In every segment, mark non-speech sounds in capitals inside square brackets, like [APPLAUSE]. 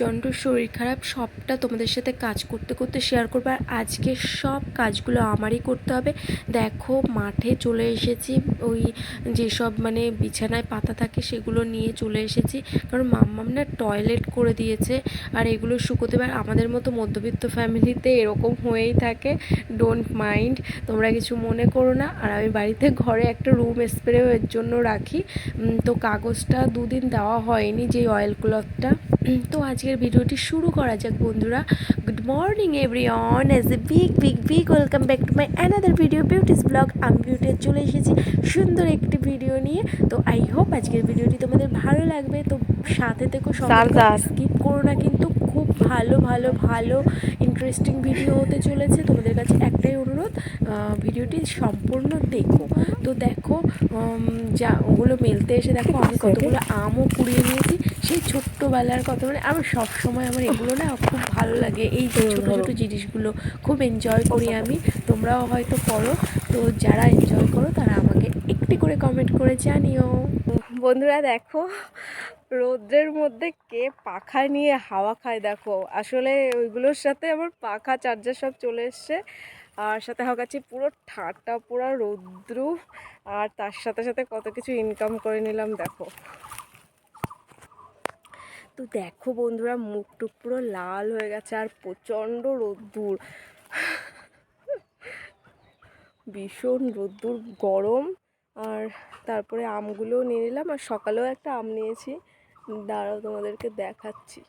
জন্টুর শরীর খারাপ, সবটা তোমাদের সাথে কাজ করতে করতে শেয়ার করব। আর আজকে সব কাজগুলো আমারই করতে হবে। দেখো, মাঠে চলে এসেছি। ওই যেসব মানে বিছানায় পাতা থাকে, সেগুলো নিয়ে চলে এসেছি। কারণ মাম্মাম না টয়লেট করে দিয়েছে। আর এগুলো শুকোতে পারে। আমাদের মতো মধ্যবিত্ত ফ্যামিলিতে এরকম হয়েই থাকে। ডোন্ট মাইন্ড তোমরা কিছু মনে করো না। আর আমি বাড়িতে ঘরে একটা রুম স্প্রে এর জন্য রাখি। তো কাগজটা দুদিন দেওয়া হয়নি যে অয়েল ক্লথটা তো আজকের ভিডিওটি শুরু করা যাক বন্ধুরা। Good morning everyone as a big big big welcome back to my another video beauty's blog আমি বিউটিতে চলে এসেছি সুন্দর একটি ভিডিও নিয়ে। তো আই হোপ আজকের ভিডিওটি তোমাদের ভালো লাগবে। তো সাথে থেকো সবাই স্কিপ করো না কিন্তু খুব ভালো ভালো ভালো ইন্টারেস্টিং ভিডিও হতে চলেছে। তোমাদের কাছে একটাই অনুরোধ ভিডিওটি সম্পূর্ণ দেখো। তো দেখো যা ওগুলো মেলতে এসে দেখো আমি কতগুলো আমও কুড়িয়ে নিয়েছি সেই ছোট্টবেলার কথা মানে আমার সবসময় আমার এগুলো না খুব ভালো লাগে। এই যে ছোটো ছোটো জিনিসগুলো খুব এনজয় করি আমি তোমরাও হয়তো করো। তো যারা এনজয় করো তারা আমাকে একটি করে কমেন্ট করে জানিও। বন্ধুরা দেখো রোদ্রের মধ্যে কে পাখা নিয়ে হাওয়া খায় দেখো। আসলে ওইগুলোর সাথে আমার পাখা চার্জার সব চলে এসছে। আর সাথে হাওয়া খাচ্ছি পুরো ঠাট্টা পুরো রৌদ্র। আর তার সাথে সাথে কত কিছু ইনকাম করে নিলাম দেখো। তো দেখো বন্ধুরা মুখ টুক পুরো লাল হয়ে গেছে আর প্রচণ্ড রোদ্দুর। ভীষণ রোদ্দুর, গরম। আর তারপরে আমগুলোও নিয়ে নিলাম। আর সকালেও একটা আম নিয়েছি। দাঁড়াও তোমাদেরকে দেখাচ্ছি।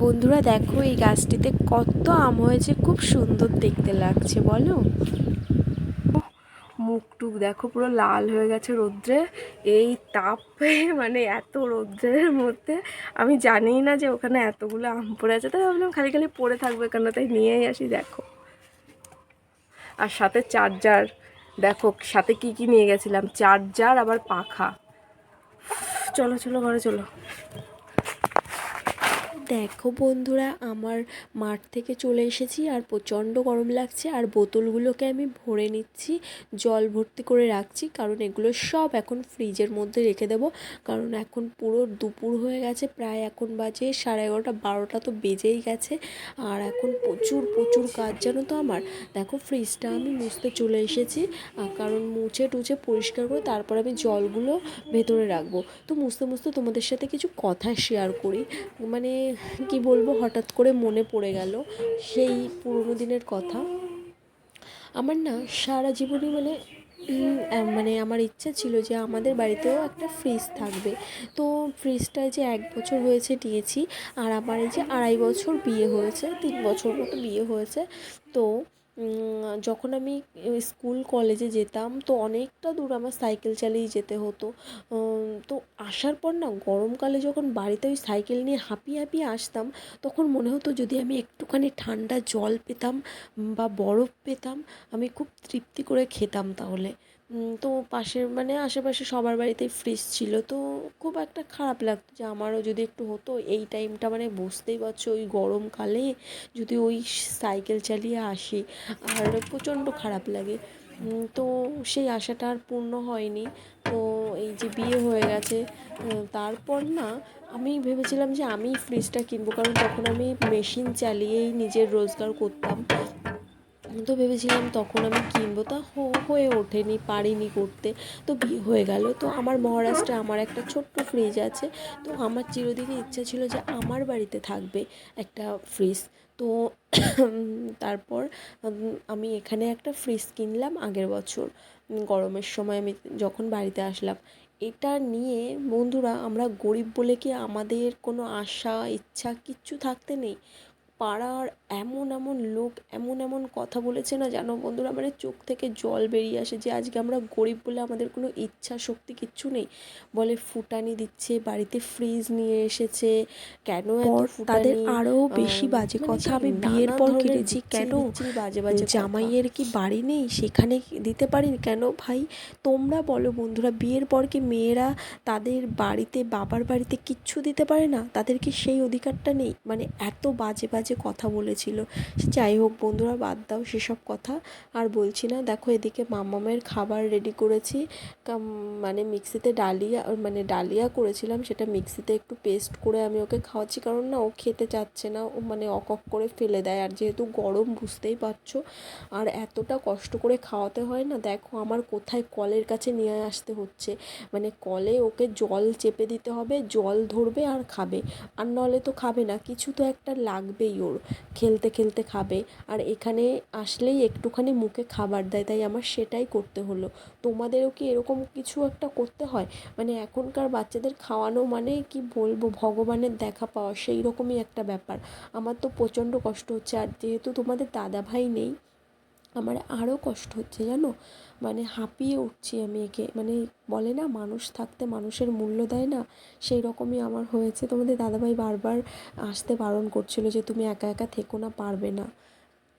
বন্ধুরা দেখো এই গাছটিতে কত আম হয়েছে খুব সুন্দর দেখতে লাগছে বলো। মুখ টুক দেখো পুরো লাল হয়ে গেছে রোদ্রে। এই তাপে মানে এত রোদ্রের মধ্যে। আমি জানিই না যে ওখানে এতগুলো আম পড়ে আছে তাই ভাবলাম খালি খালি পড়ে থাকবে কেন তাই নিয়েই আসি দেখো। আর সাথে চার্জার দেখো সাথে কি কি নিয়ে গেছিলাম চার্জার আবার পাখা। চলো চলো ঘরে চলো। দেখো বন্ধুরা, আমার মাঠ থেকে চলে এসেছি আর প্রচণ্ড গরম লাগছে আর বোতলগুলোকে আমি ভরে নিচ্ছি, জল ভর্তি করে রাখছি, কারণ এগুলো সব এখন ফ্রিজের মধ্যে রেখে দেবো। কারণ এখন পুরো দুপুর হয়ে গেছে, প্রায় এখন বাজে সাড়ে এগারোটা, বারোটা তো বেজেই গেছে আর এখন প্রচুর প্রচুর কাজ জানো তো আমার? দেখো ফ্রিজটা আমি মুছতে চলে এসেছি কারণ মুছে টুছে পরিষ্কার করে তারপর আমি জলগুলো ভেতরে রাখব। তো মুছতে মুছতে তোমাদের সাথে কিছু কথা শেয়ার করি। মানে কি বলব, হঠাৎ করে মনে পড়ে গেল সেই পুরনো দিনের কথা। আমার না সারা জীবনই মানে মানে আমার ইচ্ছা ছিল যে আমাদের বাড়িতেও একটা ফ্রিজ থাকবে। তো ফ্রিজটা যে এক বছর হয়েছে নিয়েছি আর আমার এই যে আড়াই বছর বিয়ে হয়েছে, তিন বছর মতো বিয়ে হয়েছে, তো যখন আমি স্কুল, কলেজে যেতাম, তো অনেকটা দূর আমার সাইকেল চালিয়ে যেতে হতো। তো আসার পর না, গরমকালে যখন বাড়িতে ওই সাইকেল নিয়ে হাঁপিয়ে হাঁপিয়ে আসতাম, তখন মনে হতো যদি আমি একটুখানি ঠান্ডা জল পেতাম বা বরফ পেতাম, আমি খুব তৃপ্তি করে খেতাম তাহলে। তো পাশের মানে আশেপাশে সবার বাড়িতেই ফ্রিজ ছিল। তো খুব একটা খারাপ লাগতো যে আমারও যদি একটু হতো, এই টাইমটা মানে বুঝতেই পারছ, ওই গরমকালে যদি ওই সাইকেল চালিয়ে আসি, আর প্রচণ্ড খারাপ লাগে। তো সেই আশাটা আর পূর্ণ হয়নি। তো এই যে বিয়ে হয়ে গেছে তারপর না আমি ভেবেছিলাম যে আমি ফ্রিজটা কিনবো, কারণ তখন আমি মেশিন চালিয়েই নিজের রোজগার করতাম। তো ভেবেছিলাম তখন আমি কিনবো, তা হয়ে ওঠেনি, পারিনি করতে। তো বিয়ে হয়ে গেল। তো আমার মহারাষ্ট্রে আমার একটা ছোট্ট ফ্রিজ আছে। তো আমার চিরদিনই ইচ্ছা ছিল যে আমার বাড়িতে থাকবে একটা ফ্রিজ তো [COUGHS] তারপর আমি এখানে একটা ফ্রিজ কিনলাম আগের বছর। গরমের সময় আমি যখন বাড়িতে আসলাম। এটা নিয়ে বন্ধুরা, আমরা গরিব বলে কি আমাদের কোনো আশা, ইচ্ছা কিচ্ছু থাকতে নেই। পাড়ার এমন এমন লোক এমন এমন কথা বলেছে না জানো বন্ধুরা মানে চোখ থেকে জল বেরিয়ে আসে যে আজকে আমরা গরিব বলে আমাদের কোনো ইচ্ছা শক্তি কিচ্ছু নেই। বলে ফুটানি দিচ্ছে বাড়িতে ফ্রিজ নিয়ে এসেছে কেন তাদের আরও বেশি বাজে মানে কথা। আমি বিয়ের পর কিনেছি কেন? বাজে বাজে জামাইয়ের কি বাড়ি নেই? সেখানে দিতে পারি কেন ভাই? তোমরা বলো বন্ধুরা বিয়ের পর কি মেয়েরা তাদের বাড়িতে বাবার বাড়িতে কিচ্ছু দিতে পারে না? তাদের কি সেই অধিকারটা নেই? মানে এত বাজে বাজে কথা বলেছে। গেছিল যাই হোক, বন্ধুরা, বাদ দাও সেসব কথা। আর বলছি না, দেখো এদিকে মামামের খাবার রেডি করেছি। মানে মিক্সিতে ডালিয়া মানে ডালিয়া করেছিলাম, সেটা মিক্সিতে একটু পেস্ট করে আমি ওকে খাওয়াচ্ছি। কারণ না, ও খেতে চাচ্ছে না, ও মানে অকক করে ফেলে দেয়। আর যেহেতু গরম, বুঝতেই পারছ। আর এতটা কষ্ট করে খাওয়াতে হয় না, দেখো আমার কোথায় কলের কাছে নিয়ে আসতে হচ্ছে। মানে কলে ওকে জল চেপে দিতে হবে, জল ধরবে আর খাবে। আর নাহলে তো খাবে না, কিছু তো একটা লাগবেই ওর। খেলতে খেলতে খাবে। আর এখানে আসলেই একটুখানি মুখে খাবার দেয়, তাই আমার সেটাই করতে হলো। তোমাদেরও কি এরকম কিছু একটা করতে হয়? মানে এখনকার বাচ্চাদের খাওয়ানো মানে কি বলব? ভগবানের দেখা পাওয়া সেই রকমই একটা ব্যাপার। আমার তো প্রচণ্ড কষ্ট হচ্ছে। আর যেহেতু তোমাদের দাদা ভাই নেই, আমার আরও কষ্ট হচ্ছে, জানো? মানে হাঁপিয়ে উঠছি আমি একে। মানে বলে না, মানুষ থাকতে মানুষের মূল্য দেয় না? সেই রকমই আমার হয়েছে। তোমাদের দাদাভাই বারবার আসতে বারণ করছিল যে তুমি একা একা থেকো না, পারবে না।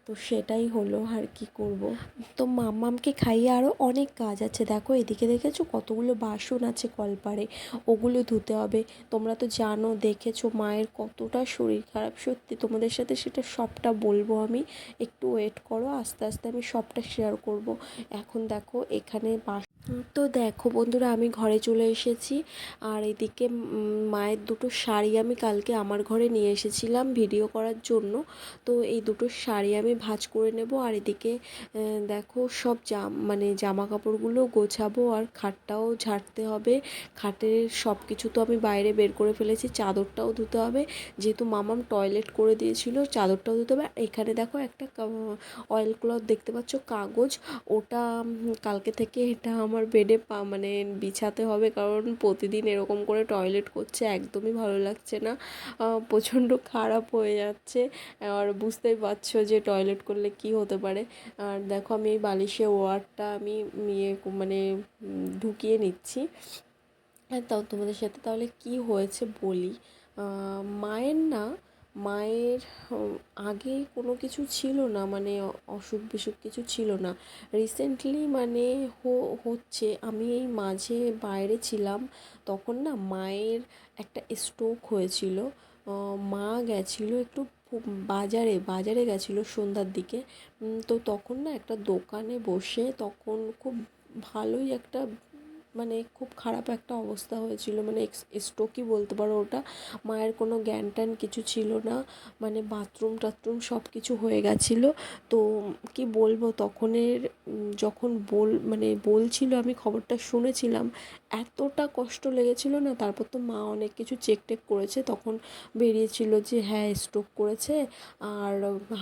তো সেটাই হলো আর কি করব। তো মাম্মামকে খাইয়ে আরও অনেক কাজ আছে। দেখো, এদিকে দেখেছ কতগুলো বাসন আছে কলপারে? ওগুলো ধুতে হবে। তোমরা তো জানো, দেখেছ মায়ের কতটা শরীর খারাপ। সত্যি তোমাদের সাথে সেটা সবটা বলব আমি। একটু ওয়েট করো, আস্তে আস্তে আমি সবটা শেয়ার করব। এখন দেখো, এখানে বাস তো দেখো বন্ধুরা, আমি ঘরে চলে এসেছি। আর এদিকে মায়ের দুটো শাড়ি আমি কালকে আমার ঘরে নিয়ে এসেছিলাম ভিডিও করার জন্য। তো এই দুটো শাড়ি আমি ভাঁজ করে নেব। আর এদিকে দেখো সব জাম মানে জামা কাপড়গুলো গোছাবো আর খাটটাও ঝাড়তে হবে। খাটের সব কিছু তো আমি বাইরে বের করে ফেলেছি, চাদরটাও ধুতে হবে। যেহেতু মামাম টয়লেট করে দিয়েছিল, চাদরটাও ধুতে হবে। এখানে দেখো একটা অয়েল ক্লথ দেখতে পাচ্ছ, কাগজ। ওটা কালকে থেকে এটা আমার বেডে পা মানে বিছাতে হবে কারণ প্রতিদিন এরকম করে টয়লেট করছে, একদমই ভালো লাগছে না। প্রচণ্ড খারাপ হয়ে যাচ্ছে। আর বুঝতেই পারছ যে টয়লেট করলে কি হতে পারে। আর দেখো আমি এই বালিশে ওয়ারটা আমি ইয়ে মানে ঢুকিয়ে নিচ্ছি। আর তাও তোমাদের সাথে তাহলে কি হয়েছে বলি। মায়ের না মায়ের আগে কোনো কিছু ছিল না মানে অসুখ বিসুখ কিছু ছিল না। রিসেন্টলি মানে হচ্ছে, আমি এই মাঝে বাইরে ছিলাম, তখন না মায়ের একটা স্ট্রোক হয়েছিল। মা গেছিল একটু বাজারে বাজারে গেছিল সন্ধ্যার দিকে। তো তখন না একটা দোকানে বসে, তখন খুব ভালোই একটা মানে খুব খারাপ একটা অবস্থা হয়েছিল। মানে স্ট্রোকই বলতে পারো ওটা। মায়ের কোনো জ্ঞান ট্যান কিছু ছিল না। মানে বাথরুম টাথরুম সব কিছু হয়ে গেছিল। তো কি বলব, তখনের যখন বল মানে বলছিল, আমি খবরটা শুনেছিলাম এতটা কষ্ট লেগেছিল না, তারপর তো মা অনেক কিছু চেক টেক করেছে, তখন বেরিয়েছিল যে হ্যাঁ স্ট্রোক করেছে, আর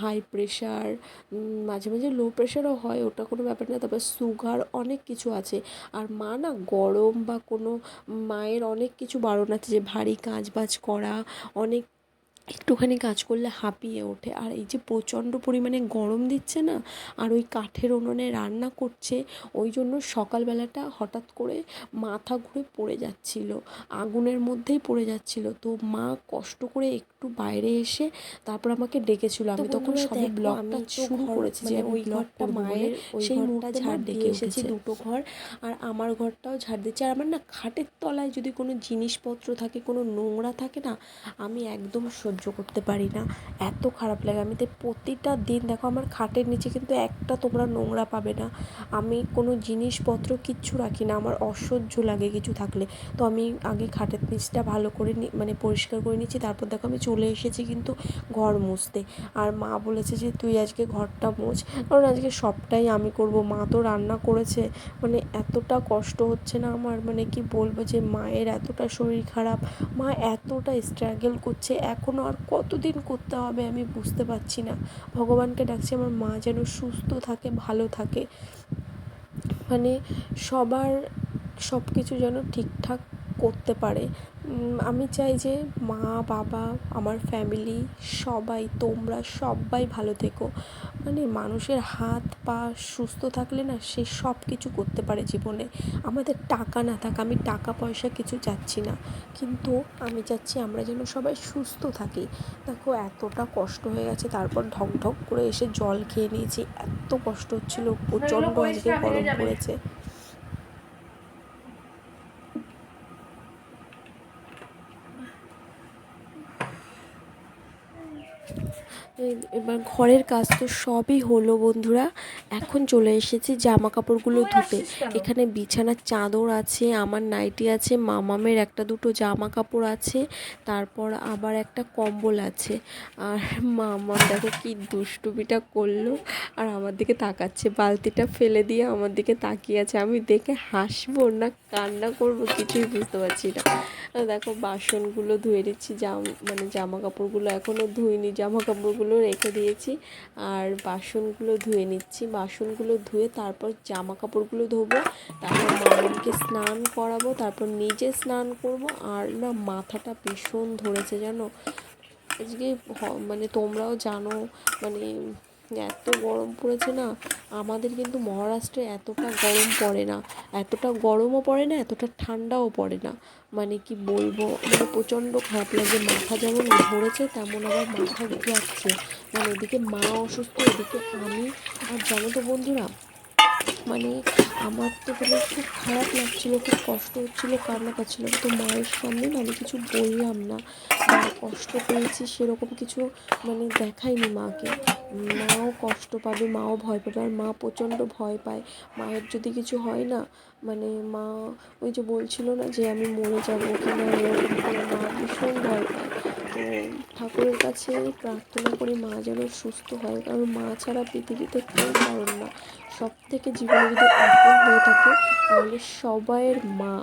হাই প্রেশার মাঝে মাঝে লো প্রেশারও হয়, ওটা কোনো ব্যাপার না, তারপর সুগার অনেক কিছু আছে, আর মা না গরম বা কোনো মায়ের অনেক কিছু বারণ আছে যে ভারী কাজ বাজ করা, অনেক একটুখানি কাজ করলে হাঁপিয়ে ওঠে। আর এই যে প্রচণ্ড পরিমাণে গরম দিচ্ছে না আর ওই কাঠের উনুনে রান্না করছে ওই জন্য সকালবেলাটা হঠাৎ করে মাথা ঘুরে পড়ে যাচ্ছিল আগুনের মধ্যেই পড়ে যাচ্ছিল। তো মা কষ্ট করে একটু বাইরে এসে তারপর আমাকে ডেকেছিল। আমি তখন সবে ব্লগটা শুরু করেছি যে ওই ঘরটা মায়ের সেই মুহূর্তে ঝাড় দিয়ে এসেছি দুটো ঘর। আর আমার ঘরটাও ঝাড় দিচ্ছে। আর আমার না খাটের তলায় যদি কোনো জিনিসপত্র থাকে কোনো নোংরা থাকে না আমি একদম সহ্য করতে পারি না। এত খারাপ লাগে। আমি তাই প্রতিটা দিন দেখো আমার খাটের নিচে কিন্তু একটা তোমরা নোংরা পাবে না। আমি কোনো জিনিসপত্র কিচ্ছু রাখি না। আমার অসহ্য লাগে কিছু থাকলে। তো আমি আগে খাটের নিচটা ভালো করে মানে পরিষ্কার করে নিচ্ছি। তারপর দেখো আমি চলে এসেছি কিন্তু ঘর মুছতে। আর মা বলেছে যে, তুই আজকে ঘরটা মোছ। কারণ আজকে সবটাই আমি করব। মা তো রান্না করেছে। মানে এতটা কষ্ট হচ্ছে না আমার। মানে কি বলব যে, মায়ের এতটা শরীর খারাপ। মা এতটা স্ট্রাগল করছে। এখনও আর কতদিন করতে হবে আমি বুঝতে পারছি না। ভগবানকে ডাকছি, আমার মা যেন সুস্থ থাকে, ভালো থাকে। মানে সবার সব কিছু যেন ঠিকঠাক করতে পারে। আমি চাই যে মা বাবা আমার ফ্যামিলি সবাই তোমরা সবাই ভালো থেকো। মানে মানুষের হাত পা সুস্থ থাকলে না সে সব কিছু করতে পারে জীবনে। আমাদের টাকা না থাক আমি টাকা পয়সা কিছু চাচ্ছি না। কিন্তু আমি চাচ্ছি আমরা যেন সবাই সুস্থ থাকি। দেখো এতটা কষ্ট হয়ে গেছে তারপর ঢক ঢক করে এসে জল খেয়ে নিয়েছি। এত কষ্ট হচ্ছিল প্রচণ্ড আজকে গরম পড়েছে এই- এবার ঘরের কাজ তো সবই হলো বন্ধুরা। এখন চলে এসেছি জামা কাপড়গুলো ধুতে। এখানে বিছানার চাদর আছে আমার নাইটি আছে মামামের একটা দুটো জামা কাপড় আছে তারপর আবার একটা কম্বল আছে। আর মামা দেখো কি দুষ্টুমিটা করল আর আমার দিকে তাকাচ্ছে বালতিটা ফেলে দিয়ে আমার দিকে তাকিয়ে আছে। আমি দেখে হাসবো না কান্না করব কিছুই বুঝতে পারছি না। দেখো বাসনগুলো ধুয়ে দিচ্ছি জাম মানে জামা কাপড়গুলো এখনও ধুইনি জামা কাপড়গুলো রেখে দিয়েছি। আর বাসনগুলো ধুয়ে নিচ্ছি। বাসনগুলো ধুয়ে তারপর জামা কাপড়গুলো ধোবো। তারপর মামনকে স্নান করাবো। তারপর নিজে স্নান করব। আর না, মাথাটা ভীষণ ধরেছে জানো। আজকে মানে তোমরাও জানো মানে এত গরম পড়েছে না, আমাদের কিন্তু মহারাষ্ট্রে এতটা গরম পড়ে না। এতটা গরমও পড়ে না, এতটা ঠান্ডাও পড়ে না। মানে কি বলব মানে প্রচণ্ড খারাপ লাগে। মাথা যেমন ধরেছে তেমন আবার মাথা ঘুরাচ্ছে। মানে এদিকে মা অসুস্থ, এদিকে আমি। আর জানো তো বন্ধুরা মানে আমার তো মানে খুব খারাপ লাগছিল, খুব কষ্ট হচ্ছিল, কান্না পাচ্ছিল। তো মায়ের সামনে আমি কিছু বললাম না। কষ্ট পেয়েছি সেরকম কিছু মানে দেখাইনি মাকে। মাও কষ্ট পাবে, মাও ভয় পাবে। আর মা প্রচণ্ড ভয় পায়। মায়ের যদি কিছু হয় না মানে মা ওই যে বলছিল না যে আমি মরে যাব কিনা এরকম করে মা ভীষণ ভয় পায় তো ঠাকুরের কাছে প্রার্থনা করি মা যেন সুস্থ হয়, কারণ মা ছাড়া পৃথিবীতে কেউ কারণ না। সব থেকে জীবনে যদি আপন হয়ে থাকে, তাহলে সবাইয়ের মা।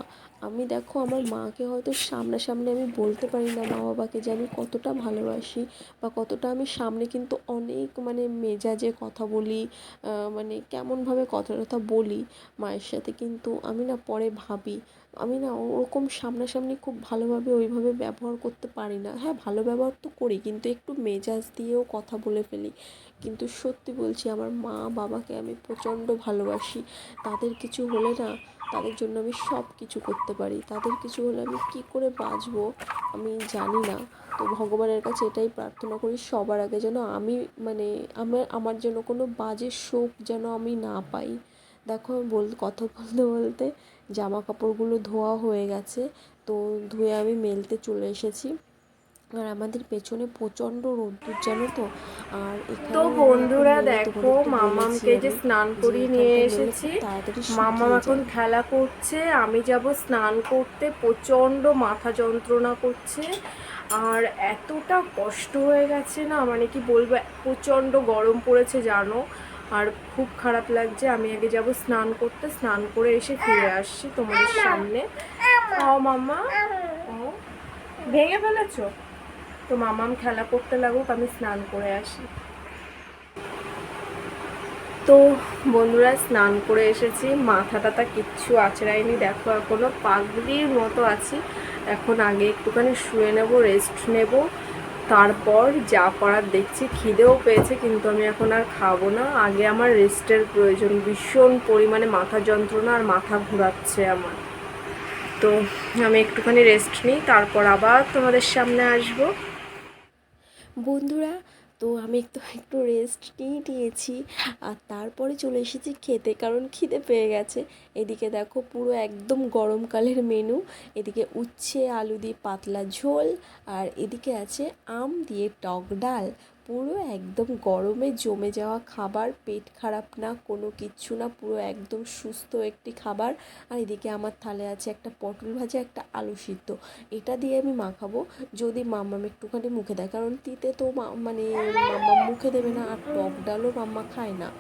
আমি দেখো, আমার মাকে হয়তো সামনাসামনি আমি বলতে পারি না, মা বাবাকে যে আমি কতটা ভালোবাসি বা কতটা আমি সামনে কিন্তু অনেক মানে মেজাজে কথা বলি মানে কেমনভাবে কথা টথা বলি মায়ের সাথে। কিন্তু আমি না পরে ভাবি আমি না ওরকম সামনাসামনি খুব ভালোভাবে ওইভাবে ব্যবহার করতে পারি না। হ্যাঁ ভালো ব্যবহার তো করি, কিন্তু একটু মেজাজ দিয়েও কথা বলে ফেলি। কিন্তু সত্যি বলছি, আমার মা বাবাকে আমি প্রচণ্ড ভালোবাসি। তাদের কিছু হলে না তাদের জন্য আমি সব কিছু করতে পারি। তাদের কিছু হলে আমি কী করে বাঁচবো আমি জানি না। তো ভগবানের কাছে এটাই প্রার্থনা করি, সবার আগে যেন আমি মানে আমার আমার যেন কোনো বাজে শোক যেন আমি না পাই। দেখো বল কথা বলতে বলতে জামা কাপড়গুলো ধোয়া হয়ে গেছে। তো ধুয়ে আমি মেলতে চলে এসেছি। আর আমাদের পেছনে প্রচণ্ড রোদ্দুর জানো তো? আর তো বন্ধুরা দেখো মামামকে যে স্নান করিয়ে নিয়ে এসেছি মামাম এখন খেলা করছে আমি যাব স্নান করতে প্রচণ্ড মাথা যন্ত্রণা করছে। আর এতটা কষ্ট হয়ে গেছে না মানে কি বলব প্রচণ্ড গরম পড়েছে জানো? আর খুব খারাপ লাগছে, আমি আগে যাব স্নান করতে, স্নান করে এসে ফিরে আসছি তোমাদের সামনে। ও মামা ভেঙে ফেলেছো? তো মামাম খেলা করতে লাগুক, আমি স্নান করে আসি। তো বন্ধুরা, স্নান করে এসেছি মাথা টাথা কিচ্ছু আছড়াইনি দেখো এখনও পাগলির মতো আছি। এখন আগে একটুখানি শুয়ে নেব রেস্ট নেব। তারপর যা করার দেখছি, খিদেও পেয়েছে, কিন্তু আমি এখন আর খাব না। আগে আমার রেস্টের প্রয়োজন, ভীষণ পরিমাণে মাথা যন্ত্রণা আর মাথা ঘোরাচ্ছে আমার। তো আমি একটুখানি রেস্ট নিই, তারপর আবার তোমাদের সামনে আসব। বন্ধুরা তো আমি একটু একটু রেস্ট নিয়ে নিয়েছি। আর তারপরে চলে এসেছি খেতে, কারণ খিদে পেয়ে গেছে। এদিকে দেখো পুরো একদম গরমকালের মেনু এদিকে উচ্ছে, আলু দিয়ে পাতলা ঝোল। আর এদিকে আছে আম দিয়ে টক ডাল। পুরো একদম গরমে জমে যাওয়া খাবার, পেট খারাপ না, কোনো কিচ্ছু না, পুরো একদম সুস্থ একটি খাবার। আর এদিকে আমার থালে আছে একটা পটল ভাজা, একটা আলু সিদ্ধ। এটা দিয়ে আমি মাখাবো। যদি মাম্মাম একটুখানি মুখে দেয়, কারণ তিতে তো মানে মাম্মা মুখে দেবে না, আর টক ডালও মাম্মা খায় না।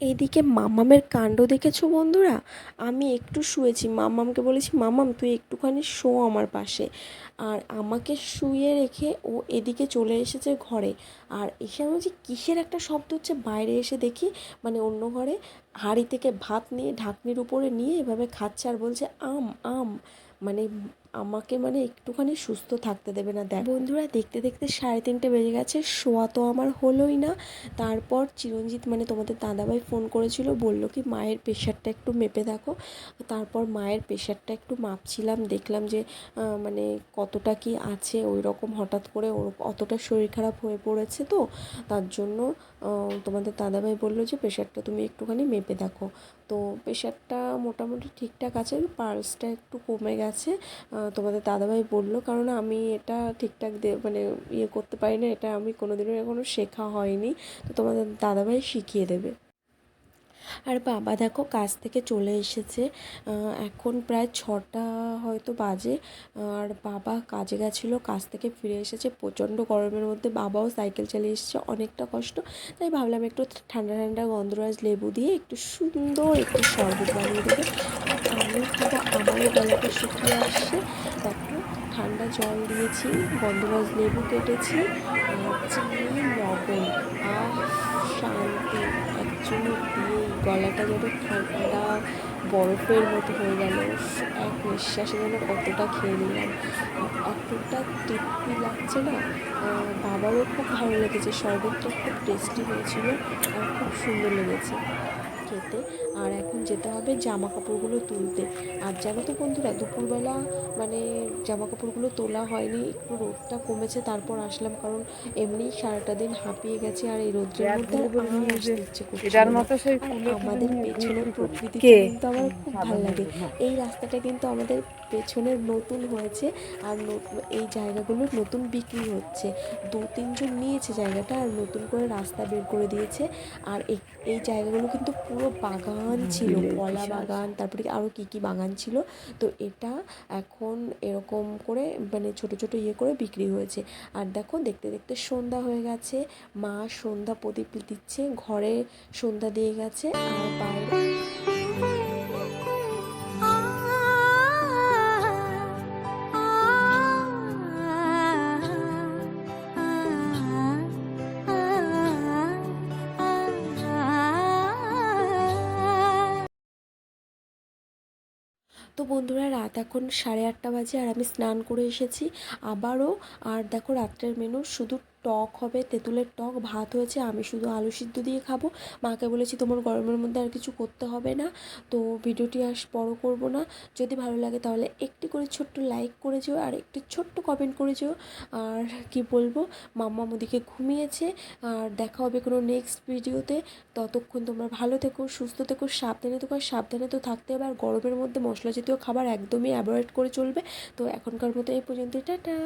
এইদিকে মামামের কাণ্ড দেখেছ বন্ধুরা? আমি একটু শুয়েছি। মামামকে বলেছি, মামাম, তুই একটুখানি শো আমার পাশে। আর আমাকে শুয়ে রেখে ও এদিকে চলে এসেছে ঘরে। আর এসে আমি বলছি, কিসের একটা শব্দ হচ্ছে? বাইরে এসে দেখি মানে অন্য ঘরে হাঁড়ি থেকে ভাত নিয়ে ঢাকনির উপরে নিয়ে এভাবে খাচ্ছে আর বলছে, আম আম। মানে আমাকে মানে একটুখানি সুস্থ থাকতে দেবে না। দেখ, বন্ধুরা, দেখতে দেখতে সাড়ে তিনটে বেজে গেছে, শোয়া তো আমার হলোই না। তারপর চিরঞ্জিত মানে তোমাদের দাদাভাই ফোন করেছিল, বলল কি, মায়ের প্রেশারটা একটু মেপে দেখো। তারপর মায়ের প্রেশারটা একটু মাপছিলাম, দেখলাম যে মানে কতটা কি আছে ওই রকম হঠাৎ করে ওর অতটা শরীর খারাপ হয়ে পড়েছে তো, তার জন্য তোমাদের দাদাভাই বলল যে, প্রেশারটা তুমি একটুখানি মেপে দেখো। তো প্রেশারটা মোটামুটি ঠিকঠাক আছে পালসটা একটু কমে গেছে। তোমাদের দাদাভাই বলল, কারণ আমি এটা ঠিকঠাক মানে ইয়ে করতে পারি না, এটা আমি কোনোদিনও এখনও শেখা হয়নি। তো তোমাদের দাদাভাই শিখিয়ে দেবে। আর বাবা দেখো কাজ থেকে চলে এসেছে। এখন প্রায় ছটা হয়তো বাজে। আর বাবা কাজে গেছিল, কাজ থেকে ফিরে এসেছে। প্রচণ্ড গরমের মধ্যে বাবাও সাইকেল চালিয়ে এসেছে অনেকটা কষ্ট। তাই ভাবলাম একটু ঠান্ডা ঠান্ডা গন্ধরাজ লেবু দিয়ে একটু সুন্দর একটু শরবত বানিয়ে দেবে। আমিও আমারও গলাটা শুকিয়ে আসছে। দেখো জল দিয়েছি, গন্ধরাজ লেবু কেটেছি চিনি, লবণ, আর শান্তি, এক চুমুক দিয়ে গলাটা যেন ঠান্ডা বরফের মতো হয়ে গেল। এক নিঃশ্বাসে যেন কতটা খেয়ে নিলাম। এতটা তৃপ্তি লাগছে না? বাবারও খুব ভালো লেগেছে, শরবতটা খুব টেস্টি হয়েছিল আর খুব সুন্দর লেগেছে। খেতে। আর এখন যেতে হবে জামা কাপড়গুলো তুলতে। আর জানো তো বন্ধুরা দুপুরবেলা মানে জামা কাপড়গুলো তোলা হয়নি একটু রোদটা কমেছে তারপর আসলাম কারণ এমনি সারাটা দিন হাঁপিয়ে গেছে আর এই রোদ্রের মধ্যে আসতে ইচ্ছে আমাদের পেছনের প্রকৃতি কিন্তু আমার খুব ভালো লাগে। এই রাস্তাটা কিন্তু আমাদের পেছনের নতুন হয়েছে আর এই জায়গাগুলো নতুন বিক্রি হচ্ছে। দু তিনজন নিয়েছে জায়গাটা আর নতুন করে রাস্তা বের করে দিয়েছে। আর এই জায়গাগুলো কিন্তু পুরো বাগান ছিল কলা বাগান তারপরে আরও কী কী বাগান ছিল তো এটা এখন এরকম করে মানে ছোট ছোট ইয়ে করে বিক্রি হয়েছে। আর দেখো দেখতে দেখতে সন্ধ্যা হয়ে গেছে মা সন্ধ্যা প্রদীপ দিচ্ছে ঘরে সন্ধ্যা দিয়ে গেছে আর বাইরে তো বন্ধুরা, রাত এখন সাড়ে আটটা বাজে আর আমি স্নান করে এসেছি। আবারও, আর দেখো রাত্রের মেনু শুধু টক হবে, তেঁতুলের টক, ভাত হয়েছে, আমি শুধু আলু সিদ্ধ দিয়ে খাব। মাকে বলেছি, তোমার গরমের মধ্যে আর কিছু করতে হবে না, তো ভিডিওটি আর বড় করব না। যদি ভালো লাগে তাহলে একটি করে ছোট্ট লাইক করে যেও, আর একটি ছোট্ট কমেন্ট করে যেও। আর কি বলব, মাম্মা মোদিকে ঘুমিয়েছে, আর দেখা হবে কোনো নেক্সট ভিডিওতে ততক্ষণ তোমরা ভালো থেকো, সুস্থ থেকো, সাবধানে থেকো, আর সাবধানে তো থাকতে হবে, আর গরমের মধ্যে মশলা জাতীয় খাবার একদমই অ্যাভয়েড করে চলবে। তো এখনকার মতো এই পর্যন্ত টাটা!